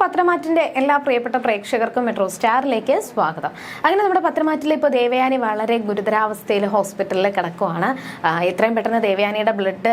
പത്രമാറ്റിന്റെ എല്ലാ പ്രിയപ്പെട്ട പ്രേക്ഷകർക്കും മെട്രോ സ്റ്റാറിലേക്ക് സ്വാഗതം. അങ്ങനെ നമ്മുടെ പത്രമാറ്റിൽ ഇപ്പോൾ ദേവയാനി വളരെ ഗുരുതരാവസ്ഥയിൽ ഹോസ്പിറ്റലിൽ കിടക്കുവാണ്. എത്രയും പെട്ടെന്ന് ദേവയാനിയുടെ ബ്ലഡ്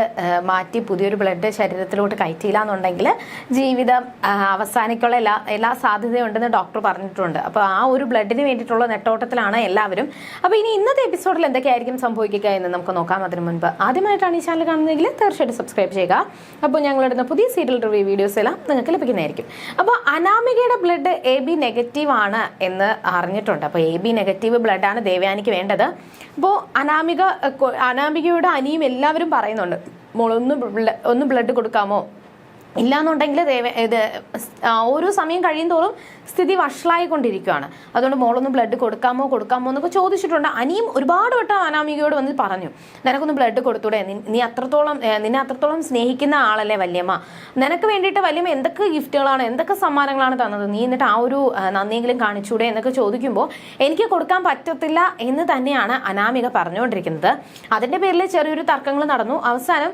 മാറ്റി പുതിയൊരു ബ്ലഡ് ശരീരത്തിലോട്ട് കയറ്റിയില്ല എന്നുണ്ടെങ്കിൽ ജീവിതം അവസാനിക്കുള്ള എല്ലാ എല്ലാ സാധ്യതയുണ്ടെന്ന് ഡോക്ടർ പറഞ്ഞിട്ടുണ്ട്. അപ്പോൾ ആ ഒരു ബ്ലഡിന് വേണ്ടിയിട്ടുള്ള നെട്ടോട്ടത്തിലാണ് എല്ലാവരും. അപ്പോൾ ഇനി ഇന്നത്തെ എപ്പിസോഡിൽ എന്തൊക്കെയായിരിക്കും സംഭവിക്കുക എന്ന് നമുക്ക് നോക്കാം അതിന് മുൻപ്. ആദ്യമായിട്ടാണ് ഈ ചാനൽ കാണുന്നതെങ്കിൽ തീർച്ചയായിട്ടും സബ്സ്ക്രൈബ് ചെയ്യുക. അപ്പോൾ ഞങ്ങളിടുന്ന പുതിയ സീരിയൽ റിവ്യൂ വീഡിയോസ് എല്ലാം നിങ്ങൾക്ക് ലഭിക്കുന്നതായിരിക്കും. അപ്പോൾ അനാമികയുടെ ബ്ലഡ് എ ബി നെഗറ്റീവ് ആണ് എന്ന് അറിഞ്ഞിട്ടുണ്ട്. അപ്പോൾ എ ബി നെഗറ്റീവ് ബ്ലഡാണ് ദേവയാനിക്ക് വേണ്ടത്. അപ്പോൾ അനാമിക അനാമികയുടെ അനിയും എല്ലാവരും പറയുന്നുണ്ട്. മോളൊന്ന് ഒന്ന് ബ്ലഡ് കൊടുക്കാമോ? ഇല്ലാന്നുണ്ടെങ്കിൽ ഇത് ഓരോ സമയം കഴിയും തോറും സ്ഥിതി വഷളായിക്കൊണ്ടിരിക്കുകയാണ് അതുകൊണ്ട് മോളൊന്ന് ബ്ലഡ് കൊടുക്കാമോ കൊടുക്കാമോ എന്നൊക്കെ ചോദിച്ചിട്ടുണ്ട്. അനിയും ഒരുപാട് വട്ടം അനാമികയോട് വന്ന് പറഞ്ഞു നിനക്കൊന്ന് ബ്ലഡ് കൊടുത്തൂടെ? നീ അത്രത്തോളം നിന്നെ അത്രത്തോളം സ്നേഹിക്കുന്ന ആളല്ലേ വല്യമ്മ. നിനക്ക് വേണ്ടിയിട്ട് വല്യമ്മ എന്തൊക്കെ ഗിഫ്റ്റുകളാണ് എന്തൊക്കെ സമ്മാനങ്ങളാണ് തന്നത്? നീ എന്നിട്ട് ആ ഒരു നന്ദിയെങ്കിലും കാണിച്ചൂടെ? എന്നൊക്കെ ചോദിക്കുമ്പോൾ എനിക്ക് കൊടുക്കാൻ പറ്റത്തില്ല എന്ന് തന്നെയാണ് അനാമിക പറഞ്ഞുകൊണ്ടിരിക്കുന്നത്. അതിന്റെ പേരിൽ ചെറിയൊരു തർക്കങ്ങൾ നടന്നു. അവസാനം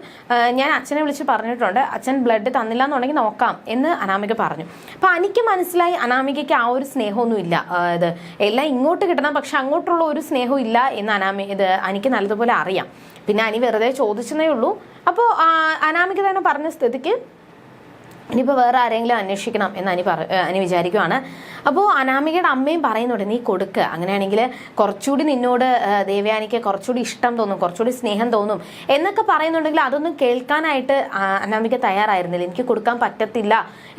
ഞാൻ അച്ഛനെ വിളിച്ച് പറഞ്ഞിട്ടുണ്ട്. അച്ഛൻ ബ്ലഡ് തന്നില്ല എന്നുണ്ടെങ്കിൽ നോക്കാം എന്ന് അനാമിക പറഞ്ഞു. അപ്പൊ എനിക്ക് മനസ്സിലായി അനാമികയ്ക്ക് ആ ഒരു സ്നേഹമൊന്നും ഇല്ല. ഇത് എല്ലാം ഇങ്ങോട്ട് കിട്ടണം പക്ഷെ അങ്ങോട്ടുള്ള ഒരു സ്നേഹവും ഇല്ല എന്ന് അനാമി ഇത് എനിക്ക് നല്ലതുപോലെ അറിയാം. പിന്നെ അനി വെറുതെ ചോദിച്ചതേ ഉള്ളൂ. അപ്പോൾ അനാമിക തന്നെ പറഞ്ഞ സ്ഥിതിക്ക് ഇനിയിപ്പോൾ വേറെ ആരെങ്കിലും അന്വേഷിക്കണം എന്ന് അനി പറ അനി വിചാരിക്കുവാണ്. അപ്പോൾ അനാമികയുടെ അമ്മയും പറയുന്നുണ്ട് നീ കൊടുക്കുക അങ്ങനെയാണെങ്കിൽ കുറച്ചുകൂടി നിന്നോട് ദേവയാനിക്ക് കുറച്ചുകൂടി ഇഷ്ടം തോന്നും കുറച്ചുകൂടി സ്നേഹം തോന്നും എന്നൊക്കെ പറയുന്നുണ്ടെങ്കിൽ അതൊന്നും കേൾക്കാനായിട്ട് അനാമിക തയ്യാറായിരുന്നില്ല. എനിക്ക് കൊടുക്കാൻ പറ്റത്തില്ല.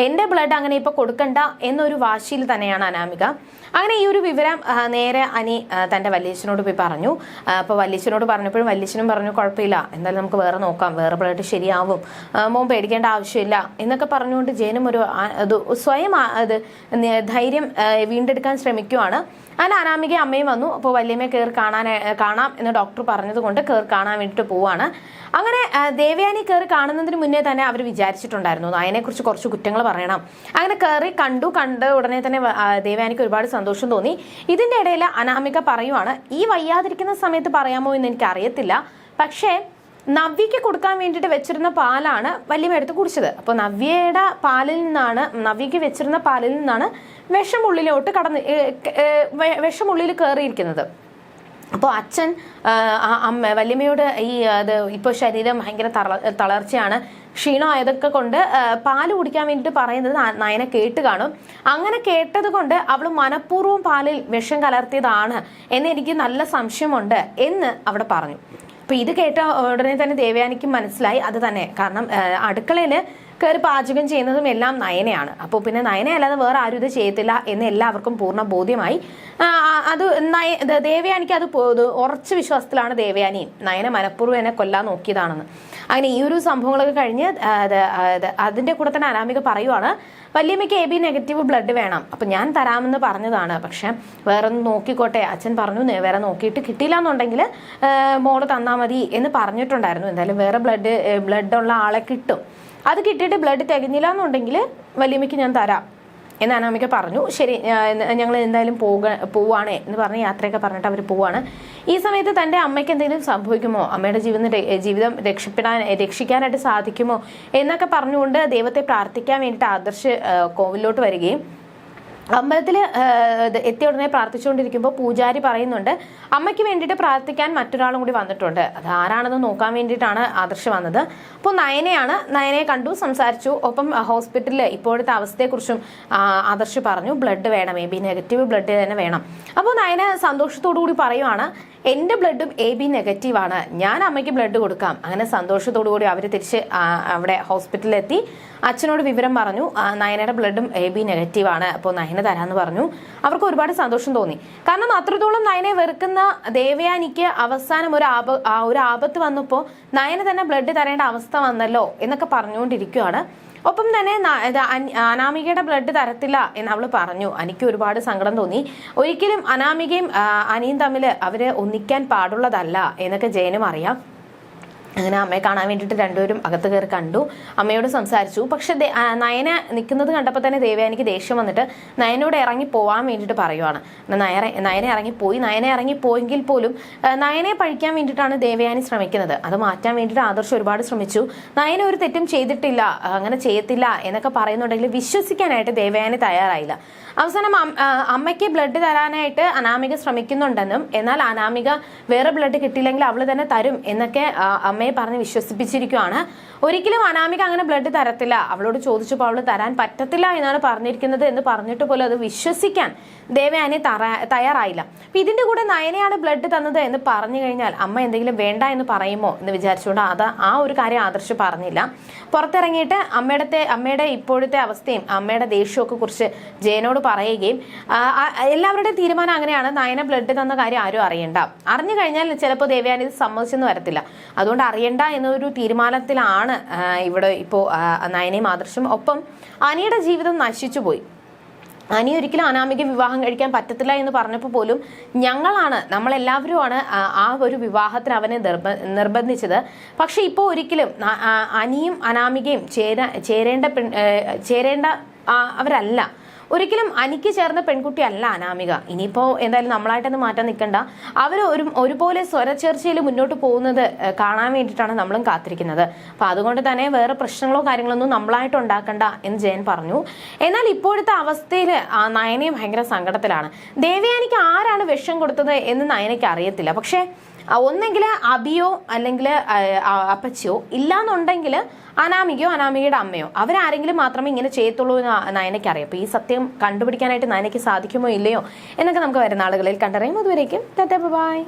എന്റെ ബ്ലഡ് അങ്ങനെ ഇപ്പോൾ കൊടുക്കണ്ട എന്നൊരു വാശിയിൽ തന്നെയാണ് അനാമിക. അങ്ങനെ ഈ ഒരു വിവരം നേരെ അനി തന്റെ വല്യച്ഛനോട് പോയി പറഞ്ഞു. അപ്പോൾ വല്യച്ഛനോട് പറഞ്ഞപ്പോഴും വല്യച്ഛനും പറഞ്ഞു കുഴപ്പമില്ല. എന്തായാലും നമുക്ക് വേറെ നോക്കാം. വേറെ ബ്ലഡ് ശരിയാവും. മോൻ പേടിക്കേണ്ട ആവശ്യമില്ല എന്നൊക്കെ പറഞ്ഞുകൊണ്ട് ജയനും ഒരു അത് സ്വയം അത് ധൈര്യം വീണ്ടെടുക്കാൻ ശ്രമിക്കുവാണ്. അങ്ങനെ അനാമിക അമ്മയും വന്നു. അപ്പോൾ വല്യമ്മയെ കയറി കാണാൻ കാണാം എന്ന് ഡോക്ടർ പറഞ്ഞതുകൊണ്ട് കയറി കാണാൻ വേണ്ടിട്ട് പോവാണ്. അങ്ങനെ ദേവയാനി കയറി കാണുന്നതിന് മുന്നേ തന്നെ അവർ വിചാരിച്ചിട്ടുണ്ടായിരുന്നു. അതിനെക്കുറിച്ച് കുറച്ച് കുറ്റങ്ങൾ പറയണം. അങ്ങനെ കയറി കണ്ടു. കണ്ട് ഉടനെ തന്നെ ദേവയാനിക്ക് ഒരുപാട് സന്തോഷം തോന്നി. ഇതിന്റെ ഇടയിൽ അനാമിക പറയുവാണ് ഈ വയ്യാതിരിക്കുന്ന സമയത്ത് പറയാമോ എന്ന് എനിക്ക് അറിയത്തില്ല പക്ഷേ നവ്യയ്ക്ക് കൊടുക്കാൻ വേണ്ടിയിട്ട് വെച്ചിരുന്ന പാലാണ് വല്യമ്മ എടുത്ത് കുടിച്ചത്. അപ്പോൾ നവ്യയുടെ പാലിൽ നിന്നാണ് നവ്യയ്ക്ക് വെച്ചിരുന്ന പാലിൽ നിന്നാണ് വിഷം ഉള്ളിലോട്ട് കടന്ന് ഏ, ഏ, വിഷം ഉള്ളിൽ കയറിയിരിക്കുന്നത്. അപ്പോൾ അച്ഛൻ അമ്മ വല്യമ്മയോട് ഈ അത് ഇപ്പോൾ ശരീരം ഭയങ്കര തള തളർച്ചയാണ്. ക്ഷീണമായതൊക്കെ കൊണ്ട് പാൽ കുടിക്കാൻ വേണ്ടിയിട്ട് പറയുന്നത് നയന കേട്ട് കാണും. അങ്ങനെ കേട്ടത് കൊണ്ട് അവൾ മനഃപൂർവം പാലിൽ വിഷം കലർത്തിയതാണ് എന്ന് എനിക്ക് നല്ല സംശയമുണ്ട് എന്ന് അവിടെ പറഞ്ഞു. അപ്പൊ ഇത് കേട്ട ഉടനെ തന്നെ ദേവയാനിക്ക് മനസ്സിലായി. അത് തന്നെ. കാരണം അടുക്കളയിൽ കയറി പാചകം ചെയ്യുന്നതും എല്ലാം നയനയാണ്. അപ്പോൾ പിന്നെ നയന അല്ലാതെ വേറെ ആരും ഇത് ചെയ്യത്തില്ല എന്ന് എല്ലാവർക്കും പൂർണ ബോധ്യമായി. അത് നയ ദേവയാനിക്ക് അത് ഉറച്ച വിശ്വാസത്തിലാണ് ദേവയാനിയും നയന മനഃപൂർവം എന്നെ കൊല്ലാൻ നോക്കിയതാണെന്ന്. അങ്ങനെ ഈ ഒരു സംഭവങ്ങളൊക്കെ കഴിഞ്ഞ് ആ, അത് ആ, അത് അതിന്റെ കൂടെ തന്നെ അനാമിക പറയുവാണ് വല്യമ്മയ്ക്ക് എ ബി നെഗറ്റീവ് ബ്ലഡ് വേണം. അപ്പം ഞാൻ തരാമെന്ന് പറഞ്ഞതാണ്. പക്ഷെ വേറെ ഒന്ന് നോക്കിക്കോട്ടെ. അച്ഛൻ പറഞ്ഞു "നേ, വേറെ നോക്കിയിട്ട് കിട്ടിയില്ല എന്നുണ്ടെങ്കിൽ മോൾ തന്നാൽ മതി എന്ന് പറഞ്ഞിട്ടുണ്ടായിരുന്നു. എന്തായാലും വേറെ ബ്ലഡ് ബ്ലഡ് ഉള്ള ആളെ കിട്ടും. അത് കിട്ടിയിട്ട് ബ്ലഡ് തികഞ്ഞില്ല എന്നുണ്ടെങ്കിൽ വലിയമ്മയ്ക്ക് ഞാൻ തരാം. എന്ന് അനാമിക പറഞ്ഞു. ശരി ഞങ്ങൾ എന്തായാലും പോക പോവാണ് എന്ന് പറഞ്ഞ് യാത്രയൊക്കെ പറഞ്ഞിട്ട് അവർ പോവാണ്. ഈ സമയത്ത് തന്റെ അമ്മയ്ക്ക് എന്തെങ്കിലും സംഭവിക്കുമോ? അമ്മയുടെ ജീവിതം ജീവിതം രക്ഷപ്പെടാൻ രക്ഷിക്കാനായിട്ട് സാധിക്കുമോ? എന്നൊക്കെ പറഞ്ഞുകൊണ്ട് ദൈവത്തെ പ്രാർത്ഥിക്കാൻ വേണ്ടിയിട്ട് ആദർശ് കോവിലോട്ട് വരികയും അമ്പലത്തിൽ എത്തിയ ഉടനെ പ്രാർത്ഥിച്ചുകൊണ്ടിരിക്കുമ്പോൾ പൂജാരി പറയുന്നുണ്ട് അമ്മയ്ക്ക് വേണ്ടിയിട്ട് പ്രാർത്ഥിക്കാൻ മറ്റൊരാളും കൂടി വന്നിട്ടുണ്ട്. അത് ആരാണെന്ന് നോക്കാൻ വേണ്ടിയിട്ടാണ് ആദർശ് വന്നത്. അപ്പോൾ നയനയാണ് നയനയെ കണ്ടു സംസാരിച്ചു. ഒപ്പം ഹോസ്പിറ്റലിൽ ഇപ്പോഴത്തെ അവസ്ഥയെക്കുറിച്ചും ആദർശ് പറഞ്ഞു. ബ്ലഡ് വേണം എ ബി നെഗറ്റീവ് ബ്ലഡ് തന്നെ വേണം. അപ്പോൾ നയന സന്തോഷത്തോടു കൂടി പറയുവാണ് എന്റെ ബ്ലഡും എ ബി നെഗറ്റീവാണ് ഞാൻ അമ്മയ്ക്ക് ബ്ലഡ് കൊടുക്കാം. അങ്ങനെ സന്തോഷത്തോടു കൂടി അവർ തിരിച്ച് അവിടെ ഹോസ്പിറ്റലിലെത്തി. അച്ഛനോട് വിവരം പറഞ്ഞു നയനയുടെ ബ്ലഡും എ ബി നെഗറ്റീവാണ് അപ്പോൾ നയന തരാമെന്ന് പറഞ്ഞു. അവർക്ക് ഒരുപാട് സന്തോഷം തോന്നി. കാരണം അത്രത്തോളം നയനെ വെറുക്കുന്ന ദേവയാനിക്ക് അവസാനം ഒരു ആപ ഒരു ആപത്ത് വന്നപ്പോൾ നയന തന്നെ ബ്ലഡ് തരേണ്ട അവസ്ഥ വന്നല്ലോ എന്നൊക്കെ പറഞ്ഞുകൊണ്ടിരിക്കുകയാണ് ഒപ്പം തന്നെ അനാമികയുടെ ബ്ലഡ് തരത്തില്ല എന്ന് അവൾ പറഞ്ഞു. അനിക്ക് ഒരുപാട് സങ്കടം തോന്നി. ഒരിക്കലും അനാമികയും അനിയും തമ്മിൽ അവർ ഒന്നിക്കാൻ പാടുള്ളതല്ല എന്നൊക്കെ ജയനും അറിയാം. അങ്ങനെ അമ്മയെ കാണാൻ വേണ്ടിയിട്ട് രണ്ടുപേരും അകത്ത് കയറി കണ്ടു. അമ്മയോട് സംസാരിച്ചു. പക്ഷെ നയന നിൽക്കുന്നത് കണ്ടപ്പോൾ തന്നെ ദേവയാനിക്ക് ദേഷ്യം വന്നിട്ട് നയനോട് ഇറങ്ങി പോകാൻ വേണ്ടിയിട്ട് പറയുവാണ്. നയനെ നയന ഇറങ്ങിപ്പോയി നയനെ ഇറങ്ങിപ്പോയെങ്കിൽ പോലും നയനെ പഴിക്കാൻ വേണ്ടിയിട്ടാണ് ദേവയാനി ശ്രമിക്കുന്നത്. അത് മാറ്റാൻ വേണ്ടിയിട്ട് ആദർശ് ഒരുപാട് ശ്രമിച്ചു. നയന ഒരു തെറ്റും ചെയ്തിട്ടില്ല അങ്ങനെ ചെയ്യത്തില്ല എന്നൊക്കെ പറയുന്നുണ്ടെങ്കിൽ വിശ്വസിക്കാനായിട്ട് ദേവയാനി തയ്യാറായില്ല. അവസാനം അമ്മയ്ക്ക് ബ്ലഡ് തരാനായിട്ട് അനാമിക ശ്രമിക്കുന്നുണ്ടെന്നും എന്നാൽ അനാമിക വേറെ ബ്ലഡ് കിട്ടിയില്ലെങ്കിൽ അവൾ തന്നെ തരും എന്നൊക്കെ ആ, അമ്മയെ പറഞ്ഞ് വിശ്വസിപ്പിച്ചിരിക്കുകയാണ് ഒരിക്കലും അനാമിക അങ്ങനെ ബ്ലഡ് തരത്തില്ല. അവളോട് ചോദിച്ചപ്പോൾ അവൾ തരാൻ പറ്റത്തില്ല എന്നാണ് പറഞ്ഞിരിക്കുന്നത് എന്ന് പറഞ്ഞിട്ട് പോലും അത് വിശ്വസിക്കാൻ ദേവയാനി തയ്യാറായില്ല. അപ്പൊ ഇതിന്റെ കൂടെ നയനയാണ് ബ്ലഡ് തന്നത് എന്ന് പറഞ്ഞു കഴിഞ്ഞാൽ അമ്മ എന്തെങ്കിലും വേണ്ട എന്ന് പറയുമോ എന്ന് വിചാരിച്ചുകൊണ്ട് അത് ആ ഒരു കാര്യം ആദർശ് പറഞ്ഞില്ല. പുറത്തിറങ്ങിയിട്ട് അമ്മയുടെ അമ്മയുടെ ഇപ്പോഴത്തെ അവസ്ഥയും അമ്മയുടെ ദേഷ്യമൊക്കെ കുറിച്ച് ജയനോട് പറയുകയും എല്ലാവരുടെയും തീരുമാനം അങ്ങനെയാണ്. നയന ബ്ലഡ് തന്ന കാര്യം ആരും അറിയണ്ട. അറിഞ്ഞു കഴിഞ്ഞാൽ ചിലപ്പോൾ ദേവയാനി ഇത് സമ്മതിച്ചെന്ന് വരത്തില്ല. അതുകൊണ്ട് അറിയണ്ട എന്നൊരു തീരുമാനത്തിലാണ് ഇവിടെ ഇപ്പോൾ നയനയും ആദർശം. ഒപ്പം അനിയുടെ ജീവിതം നശിച്ചു പോയി. അനി ഒരിക്കലും അനാമിക വിവാഹം കഴിക്കാൻ പറ്റത്തില്ല എന്ന് പറഞ്ഞപ്പോൾ പോലും ഞങ്ങളാണ് നമ്മളെല്ലാവരുമാണ് ആ ഒരു വിവാഹത്തിന് അവനെ നിർബ നിർബന്ധിച്ചത്. പക്ഷെ ഇപ്പോൾ ഒരിക്കലും അനിയും അനാമികയും ചേര ചേരേണ്ട ചേരേണ്ട അവരല്ല. ഒരിക്കലും അനിക്ക് ചേർന്ന പെൺകുട്ടി അല്ല അനാമിക. ഇനിയിപ്പോൾ എന്തായാലും നമ്മളായിട്ടൊന്നും മാറ്റാൻ നിൽക്കണ്ട. അവർ ഒരു ഒരുപോലെ സ്വരച്ചേർച്ചയിൽ മുന്നോട്ട് പോകുന്നത് കാണാൻ വേണ്ടിയിട്ടാണ് നമ്മളും കാത്തിരിക്കുന്നത്. അപ്പോൾ അതുകൊണ്ട് തന്നെ വേറെ പ്രശ്നങ്ങളോ കാര്യങ്ങളൊന്നും നമ്മളായിട്ട് ഉണ്ടാക്കണ്ട എന്ന് ജയൻ പറഞ്ഞു. എന്നാൽ ഇപ്പോഴത്തെ അവസ്ഥയിൽ നയനയും ഭയങ്കര സങ്കടത്തിലാണ്. ദേവയാനിക്ക് ആരാണ് വിഷം കൊടുത്തത് എന്ന് നയനയ്ക്ക് അറിയത്തില്ല. പക്ഷേ ഒന്നെങ്കിൽ അബിയോ അല്ലെങ്കിൽ അപ്പച്ചിയോ ഇല്ലാന്നുണ്ടെങ്കിൽ അനാമികയോ അനാമികയുടെ അമ്മയോ. അവരാരെങ്കിലും മാത്രമേ ഇങ്ങനെ ചെയ്യത്തുള്ളൂ എന്ന് നയനയ്ക്ക് അറിയാം അപ്പോൾ ഈ സത്യം കണ്ടുപിടിക്കാനായിട്ട് നയനയ്ക്ക് സാധിക്കുമോ ഇല്ലയോ എന്നൊക്കെ നമുക്ക് വരുന്ന ആളുകളിൽ കണ്ടറിയും. അതുവരേക്കും ബൈ.